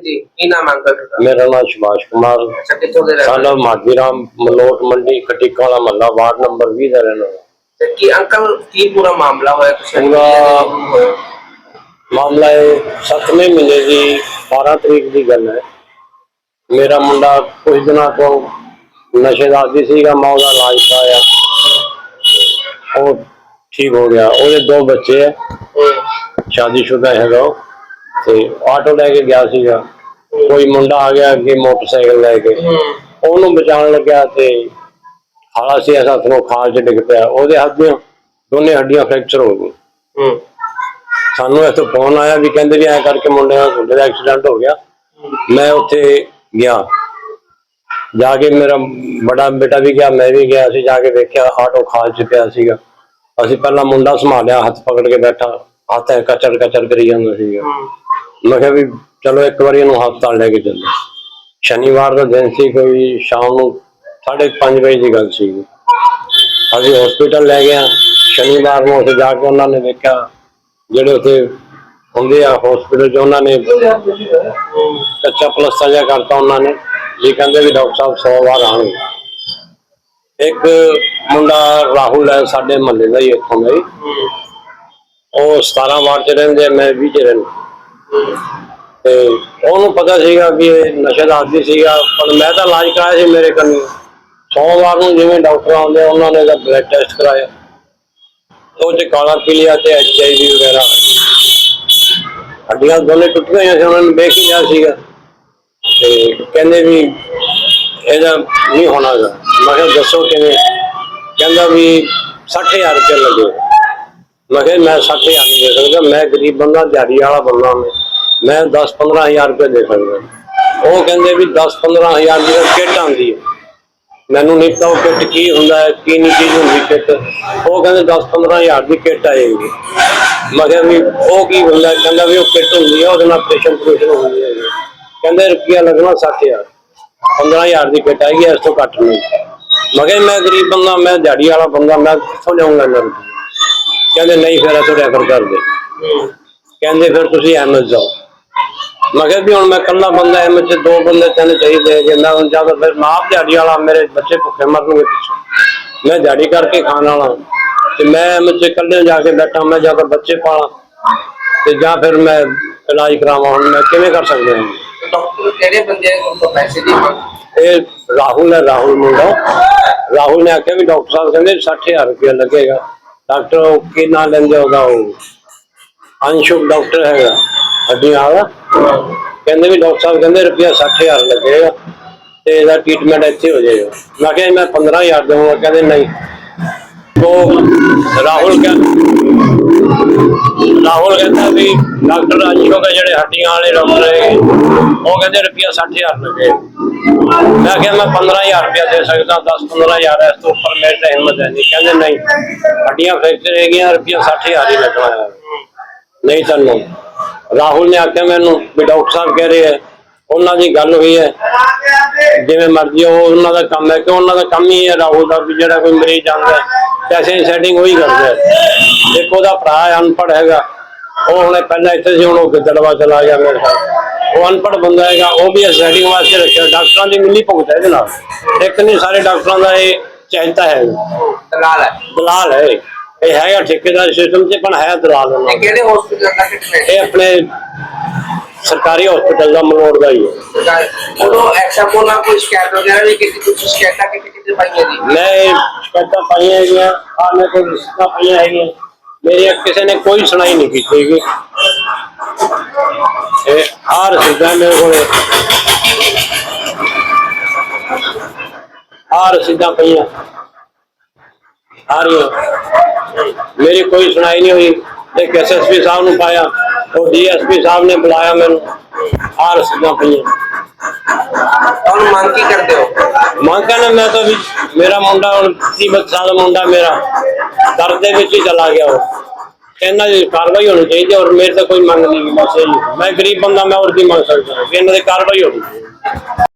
ਜੀ ਕੀ ਨਾਮ ਅੰਕਲ ਤੁਹਾਡਾ? ਮੇਰਾ ਨਾਮ ਸੁਭਾਸ਼ ਕੁਮਾਰ। ਅੱਛਾ ਕਿੱਥੋਂ ਦੇ ਰਹਿਣ ਸਾਡਾ ਮਾਜੀਰਾਮ ਮਲੋਟ ਮੰਡੀ ਕਟਿਕਾ ਵਾਲਾ ਮਹੱਲਾ ਵਾਰਡ ਨੰਬਰ 20 ਦਾ ਰਹਿਣਾ ਤੇ ਕੀ ਅੰਕਲ ਕੀ ਪੂਰਾ ਮਾਮਲਾ ਹੋਇਆ ਤੁਸੀਂ ਪੂਰਾ- ਮਾਮਲਾ ਇਹ 7ਵੇਂ ਮਹੀਨੇ ਦੀ 12 ਤਰੀਕ ਦੀ ਗੱਲ ਹੈ। ਮੇਰਾ ਮੁੰਡਾ ਕੁਝ ਦਿਨਾਂ ਤੋਂ ਨਸ਼ੇ ਦਾ ਆਦੀ ਸੀਗਾ ਮੈਂ ਉਹਦਾ ਇਲਾਜ ਕਰਾਇਆ। ਉਹ ਠੀਕ ਹੋ ਗਿਆ। ਉਹਦੇ ਦੋ ਬੱਚੇ ਹੈ। ਸ਼ਾਦੀशुदा ਹੈਗਾ ਤੇ ਆਟੋ ਲੈ ਕੇ ਗਿਆ ਸੀਗਾ। ਕੋਈ ਮੁੰਡਾ ਆ ਗਿਆ ਅੱਗੇ ਮੋਟਰਸਾਈਕਲ ਲੈ ਕੇ। ਉਹਨੂੰ ਬਚਾਉਣ ਲੱਗਿਆ ਤੇ ਹਾਲਾ ਸੀ ਐਸਾ ਥਰੋ ਖਾਲ ਚ ਡਿੱਗ ਪਿਆ। ਉਹਦੇ ਹੱਥ ਦੀਆਂ ਦੋਨੇ ਹੱਡੀਆਂ ਫ੍ਰੈਕਚਰ ਹੋ ਗਈ ਹੂੰ। ਸਾਨੂੰ ਇੱਥੋਂ ਫੋਨ ਆਇਆ ਵੀ ਕਹਿੰਦੇ ਵੀ ਐ ਕਰਕੇ ਮੁੰਡੇ ਦਾ ਮੁੰਡੇ ਦਾ ਐਕਸੀਡੈਂਟ ਹੋ ਗਿਆ। ਮੈਂ ਉੱਥੇ ਗਿਆ। ਜਾ ਕੇ ਮੇਰਾ ਬੜਾ ਬੇਟਾ ਵੀ ਗਿਆ ਮੈਂ ਵੀ ਗਿਆ। ਅਸੀਂ ਜਾ ਕੇ ਵੇਖਿਆ ਆਟੋ ਖਾਲ ਚ ਪਿਆ ਸੀਗਾ। ਅਸੀਂ ਪਹਿਲਾਂ ਮੁੰਡਾ ਸੰਭਾਲਿਆ ਹੱਥ ਪਕੜ ਕੇ ਬੈਠਾ। ਹੱਥ ਐ ਕਚਰ ਕਚਰ ਕਰੀ ਜਾਂਦਾ ਸੀਗਾ। ਮੈਂ ਕਿਹਾ ਵੀ ਚਲੋ ਇੱਕ ਵਾਰੀ ਇਹਨੂੰ ਹਸਪਤਾਲ ਲੈ ਕੇ ਚੱਲੋ। ਸ਼ਨੀਵਾਰ ਦਾ ਦਿਨ ਸੀ ਕੋਈ ਸ਼ਾਮ ਨੂੰ 5:30 ਵਜੇ ਦੀ ਗੱਲ ਸੀ। ਅਸੀਂ ਹਸਪੀਟਲ ਲੈ ਗਏ ਸ਼ਨੀਵਾਰ ਨੂੰ ਉੱਥੇ ਜਾ ਕੇ ਉਹਨਾਂ ਨੇ ਵੇਖਿਆ ਜਿਹੜੇ ਉੱਥੇ ਹੁੰਦੇ ਆ ਹਸਪੀਟਲ 'ਚ ਉਹਨਾਂ ਨੇ ਕੱਚਾ ਪਲਸਤਰ ਜਿਹਾ ਕਰਤਾ ਉਹਨਾਂ ਨੇ ਜੀ ਕਹਿੰਦੇ ਵੀ ਡਾਕਟਰ ਸਾਹਿਬ 100 ਵਾਰ ਆਣਗੇ ਇੱਕ ਮੁੰਡਾ ਰਾਹੁਲ ਹੈ ਸਾਡੇ ਮਹੱਲੇ ਦਾ ਹੀ ਇੱਥੋਂ ਦਾ ਹੀ। ਉਹ 17 ਵਾਰ ਚ ਰਹਿੰਦੇ ਆ, ਮੈਂ 20 ਚ ਰਹਿੰਦਾ। ਤੇ ਉਹਨੂੰ ਪਤਾ ਸੀਗਾ ਕਿ ਇਹ ਨਸ਼ੇ ਦਾ ਆਦੀ ਸੀਗਾ ਪਰ ਮੈਂ ਤਾਂ ਇਲਾਜ ਕਰਾਇਆ ਸੀ ਮੇਰੇ ਕੰਨੀ ਸੋਮਵਾਰ ਨੂੰ ਜਿਵੇਂ ਡਾਕਟਰ ਆਉਂਦੇ ਆ, ਉਹਨਾਂ ਨੇ ਦਾ ਬਲੱਡ ਟੈਸਟ ਕਰਾਇਆ। ਉਹ ਚ ਕਾਲਾ ਪੀਲੀਆ ਤੇ ਐਚਆਈਵੀ ਵਗੈਰਾ। ਹੱਡੀਆਂ ਦੋਨੇ ਟੁੱਟੀਆਂ ਹੋਈਆਂ ਸੀ ਉਹਨਾਂ ਨੇ ਵੇਖ ਹੀ ਲਿਆ ਸੀਗਾ। ਤੇ ਕਹਿੰਦੇ ਵੀ ਇਹਦਾ ਨਹੀਂ ਹੋਣਾ ਗਾ। ਮੈਂ ਕਿਹਾ ਦੱਸੋ ਕਿਵੇਂ? ਕਹਿੰਦਾ ਵੀ 60000 ਰੁਪਏ ਲੱਗੇਗਾ। ਮੈਂ ਕਿਹਾ, ਮੈਂ 60000 ਨਹੀਂ ਦੇ ਸਕਦਾ, ਮੈਂ ਗਰੀਬ ਬੰਦਾ, ਦਿਹਾੜੀ ਵਾਲਾ ਬੰਦਾ ਮੈਂ। ਮੈਂ 10 15000 ਰੁਪਏ ਦੇ ਸਕਦਾ। ਉਹ ਕਹਿੰਦੇ ਵੀ 10 15000 ਦੀ ਕਿੱਟ ਆਉਂਦੀ ਹੈ। ਮੈਨੂੰ ਨਹੀਂ ਪਤਾ ਉਹ ਕਿੱਟ ਕੀ ਹੁੰਦਾ ਹੈ, ਕੀ ਨਹੀਂ ਚੀਜ਼ ਹੁੰਦੀ ਕਿੱਟ। ਉਹ ਕਹਿੰਦੇ 10 15000 ਦੀ ਕਿੱਟ ਆਏਗੀ। ਮੈਂ ਕਿਹਾ ਵੀ ਉਹ ਕੀ ਹੁੰਦਾ ਕਹਿੰਦਾ ਵੀ ਉਹ ਕਿੱਟ ਹੁੰਦੀ ਹੈ, ਉਹਦੇ ਨਾਲ ਆਪਰੇਸ਼ਨ ਪ੍ਰੇਸ਼ਨ ਹੁੰਦੀ ਹੈ। ਕਹਿੰਦੇ ਰੁਪਿਆ ਲੱਗਣਾ 60000 15000 ਦੀ ਕਿੱਟ ਆਏਗੀ, ਇਸ ਤੋਂ ਘੱਟ ਨਹੀਂ। ਮੈਂ ਕਿਹਾ ਮੈਂ ਗਰੀਬ ਬੰਦਾ, ਮੈਂ ਦਿਹਾੜੀ ਵਾਲਾ ਬੰਦਾ, ਮੈਂ ਕਿੱਥੋਂ ਜਾਊਂਗਾ ਇਹਨਾਂ ਨੂੰ? ਕਹਿੰਦੇ ਨਹੀਂ ਫਿਰ ਅਸੀਂ ਰੈਫਰ ਕਰ ਦੇ ਕਹਿੰਦੇ ਫਿਰ ਤੁਸੀਂ ਐਮਐਸ ਜਾਓ। ਮੈਂ ਕਿਹਾ ਵੀ ਹੁਣ ਮੈਂ ਇਕੱਲਾ ਬੰਦਾ ਐਮਐਸ ਚ ਦੋ ਬੰਦੇ ਤਿੰਨ ਚਾਹੀਦੇ ਮੈਂ ਹੁਣ ਜਾਂ ਤਾਂ ਫਿਰ ਮੈਂ ਆਪ ਦਿਹਾੜੀ ਵਾਲਾ ਮੇਰੇ ਬੱਚੇ ਭੁੱਖੇ ਮਰਨਗੇ ਪਿੱਛੇ। ਮੈਂ ਦਿਹਾੜੀ ਕਰਕੇ ਖਾਣ ਵਾਲਾ ਤੇ ਮੈਂ ਐਮਐਸ ਚ ਇਕੱਲੇ ਜਾ ਕੇ ਬੈਠਾ ਮੈਂ ਜਾਂ ਤਾਂ ਬੱਚੇ ਪਾਲਾਂ ਤੇ ਜਾਂ ਫਿਰ ਮੈਂ ਇਲਾਜ ਕਰਾਵਾਂ। ਹੁਣ ਮੈਂ ਕਿਵੇਂ ਕਰ ਸਕਦਾ ਹਾਂ? ਡਾਕਟਰ ਕਿਹੜੇ ਬੰਦੇ ਨੇ ਪੈਸੇ ਦੀ ਇਹ ਰਾਹੁਲ ਹੈ ਰਾਹੁਲ ਮੁੰਡਾ। ਰਾਹੁਲ ਨੇ ਆਖਿਆ ਵੀ ਡਾਕਟਰ ਸਾਹਿਬ ਕਹਿੰਦੇ 60000 ਰੁਪਏ ਲੱਗੇਗਾ। ਡਾਕਟਰ ਉਹ ਕੀ ਨਾਂ ਲੈਂਦੇ ਉਹਦਾ ਉਹ? ਅੰਸ਼ੁਕ ਡਾਕਟਰ ਹੈਗਾ, ਹੱਡੀਆਂ ਵਾਲਾ। ਕਹਿੰਦੇ ਵੀ ਡਾਕਟਰ ਸਾਹਿਬ ਕਹਿੰਦੇ ਰੁਪਿਆ 60000 ਲੱਗੇਗਾ ਤੇ ਇਹਦਾ ਟ੍ਰੀਟਮੈਂਟ ਇੱਥੇ ਹੋ ਜਾਏਗਾ। ਮੈਂ ਕਿਹਾ ਜੀ, ਮੈਂ 15000 ਦੇਵਾਂਗਾ, ਕਹਿੰਦੇ ਨਹੀਂ। ਉਹ ਰਾਹੁਲ ਕਹਿੰਦਾ ਰਾਹੁਲ ਕਹਿੰਦਾ ਵੀ ਡਾਕਟਰ ਅੰਸ਼ੁਕ ਹੈ ਜਿਹੜੇ ਹੱਡੀਆਂ ਵਾਲੇ ਡਾਕਟਰ ਹੈਗੇ ਉਹ ਕਹਿੰਦੇ ਰੁਪਿਆ 60000 ਲੱਗੇਗਾ ਮੈਂ ਕਿਹਾ ਮੈਂ 15000 ਰੁਪਇਆ ਦੇ ਸਕਦਾ 10 15000 ਇਸ ਤੋਂ ਉੱਪਰ ਮੇਰੇ ਤਾਂ ਹਿੰਮਤ ਹੈ ਨਹੀਂ। ਕਹਿੰਦੇ ਨਹੀਂ, ਹੱਡੀਆਂ ਫ੍ਰੈਕਚਰ ਹੈਗੀਆਂ ਰੁਪਇਆ 60000 ਹੀ ਲੱਗਣਾ ਹੈ ਨਹੀਂ ਤੁਹਾਨੂੰ ਰਾਹੁਲ ਨੇ ਆਖਿਆ ਮੈਨੂੰ ਵੀ ਡਾਕਟਰ ਸਾਹਿਬ ਕਹਿ ਰਹੇ ਹੈ ਉਹਨਾਂ ਦੀ ਗੱਲ ਹੋਈ ਹੈ। ਜਿਵੇਂ ਮਰਜ਼ੀ ਉਹ ਉਹਨਾਂ ਦਾ ਕੰਮ ਹੈ ਕਿ ਉਹਨਾਂ ਦਾ ਕੰਮ ਹੀ ਹੈ ਰਾਹੁਲ ਦਾ ਵੀ ਜਿਹੜਾ ਕੋਈ ਮਰੀਜ਼ ਆਉਂਦਾ ਪੈਸੇ ਦੀ ਸੈਟਿੰਗ ਉਹੀ ਕਰਦਾ ਹੈ ਇੱਕ ਉਹਦਾ ਭਰਾ ਅਨਪੜ੍ਹ ਹੈਗਾ। ਉਹ ਹੁਣੇ ਪਹਿਲਾਂ ਇੱਥੇ ਸੀ ਹੁਣ ਉਹ ਗਿੱਦੜਵਾ ਚਲਾ ਗਿਆ ਮੇਰੇ ਖਿਆਲ ਉਹ ਅਨਪੜ੍ਹ ਬੰਦਾ ਹੈਗਾ ਉਹ ਵੀ ਸੈਟਿੰਗ ਵਾਸਤੇ ਰੱਖਿਆ। ਡਾਕਟਰਾਂ ਦੀ ਮਿਲੀ ਭੁਗਤ ਹੈ ਇਹਦੇ ਨਾਲ। ਇੱਕ ਨਹੀਂ ਸਾਰੇ ਡਾਕਟਰਾਂ ਦਾ ਇਹ ਚਾਹੀਦਾ ਹੈ। ਦਲਾਲ ਹੈ। ਦਲਾਲ ਹੈ। ਇਹ। ਹੈਗਾ ਠੇਕੇਦਾਰ ਸਿਸਟਮ ਚ ਪਰ ਹੈ ਦਲਾਲ ਇਹ ਕਿਹੜੇ ਹਸਪੀਟਲ ਦਾ ਟ੍ਰੀਟਮੈਂਟ ਇਹ ਆਪਣੇ ਸਰਕਾਰੀ ਹਸਪੀਟਲ ਦਾ ਮਲੋੜ ਦਾ ਹੀ ਹੈ। ਉਦੋਂ ਐਕਸਾ ਕੋਲ ਕੋਈ ਸ਼ਿਕਾਇਤ ਵਗੈਰਾ ਨਹੀਂ ਕੀਤੀ? ਕੁਝ ਸ਼ਿਕਾਇਤਾਂ ਕਿਤੇ ਕਿਤੇ ਪਾਈਆਂ ਜੀ ਮੈਂ ਸ਼ਿਕਾਇਤਾਂ ਪਾਈਆਂ ਹੈਗੀਆਂ। ਆ ਮੇਰੇ ਕੋਲ ਰਿਸ਼ਤਾ ਪਾਈਆਂ ਹੈਗੀਆਂ। ਮੇਰੀ ਕਿਸੇ ਨੇ ਕੋਈ ਸੁਣਾਈ ਨਹੀਂ ਕੀਤੀ ਹੈਗੀ। ਇਹ ਆ ਰਸੀਦਾਂ ਮੇਰੇ ਕੋਲ। ਆ ਰਸੀਦਾਂ ਪਈਆਂ। ਆ ਰਹੀਆਂ ਮੇਰੀ ਕੋਈ ਸੁਣਾਈ ਨਹੀਂ ਹੋਈ। ਇੱਕ ਐਸਐਸਪੀ ਸਾਹਿਬ ਨੂੰ ਪਾਇਆ ਉਹ ਡੀਐਸਪੀ ਸਾਹਿਬ ਨੇ ਬੁਲਾਇਆ ਮੈਨੂੰ। ਆ ਰਸੀਦਾਂ ਪਈਆਂ। ਤੁਹਾਨੂੰ ਮੰਗ ਕੀ ਕਰਦੇ ਹੋ? ਮੰਗ ਕਹਿੰਦਾ ਮੈਂ ਤਾਂ ਵੀ ਮੇਰਾ ਮੁੰਡਾ ਹੁਣ 30 ਸਾਲ ਦਾ ਮੁੰਡਾ ਮੇਰਾ। ਦਰਦ ਦੇ ਵਿੱਚ ਹੀ ਚਲਾ ਗਿਆ ਉਹ। ਕਹਿੰਦਾ ਦੀ ਕਾਰਵਾਈ ਹੋਣੀ ਚਾਹੀਦੀ ਔਰ ਮੇਰੇ ਤਾਂ ਕੋਈ ਮੰਗ ਨਹੀਂ, ਬਸ ਮੈਂ ਗਰੀਬ ਬੰਦਾ, ਮੈਂ ਹੋਰ ਕੀ ਮੰਗ ਸਕਦਾ? ਕਿ ਇਹਨਾਂ ਦੀ ਕਾਰਵਾਈ ਹੋਣੀ। ਚਾਹੀਦੀ